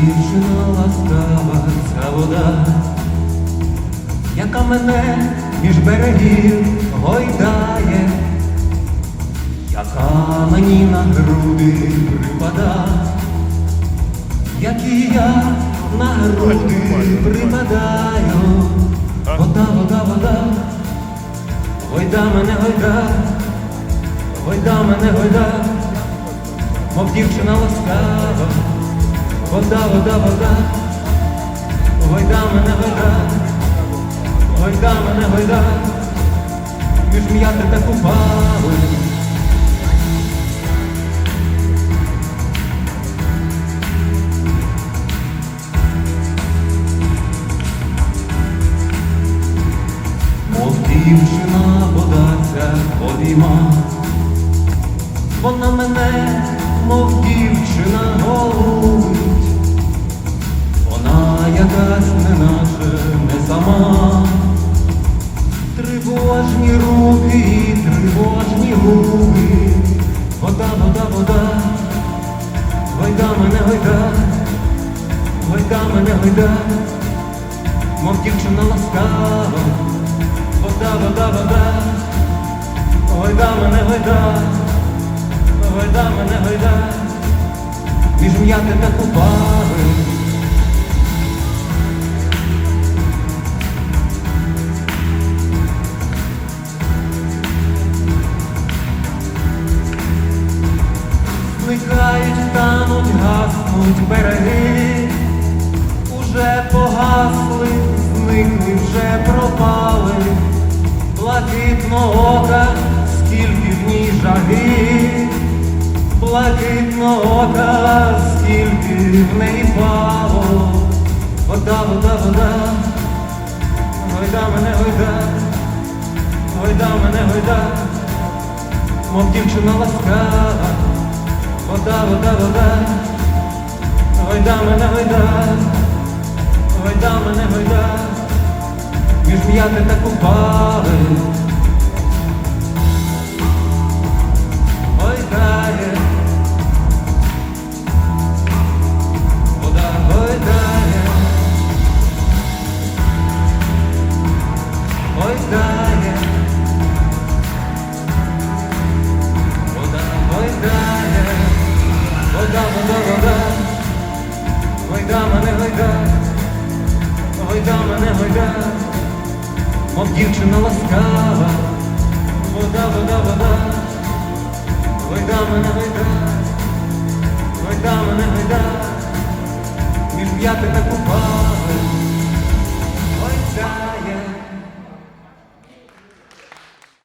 Дівчина ласкава ця вода, яка мене між берегів гойдає, яка мені на груди припада, як і я на груди припадаю, вода, вода, вода, гойда мене гойда, гойда мене гойда, мов дівчина ласкава вода, вода, вода, гойда мене гойда, гойда мене гойда, між м'яти та купали. Мов дівчина вода ця обійма, вона мене, мов дівчина вона якась не наша, не сама, тривожні руки тривожні губи, вода, вода, вода, гойда мене гойда, гойда мене гойда, мов дівчина ласкава. Вода, вода, вода, гойда мене гойда, гойда мене гойда, між м'яти та купави. Тануть, гаснуть береги, уже погасли, зникли, вже пропали, блакитного ока, скільки в ній жаги, блакитного ока, скільки в неї пало, вода, вода, вода, гойда мене гойда, гойда мене гойда, мов дівчина ласкава, вода, вода, вода. Гойда мене гойда, гойда мене гойда, між м'яти та купали. Гойда мене гойда, мов дівчина ласкава, вода, вода, вода, гойда мене гойда, гойда мене гойда, між п'яти та купали, гойда.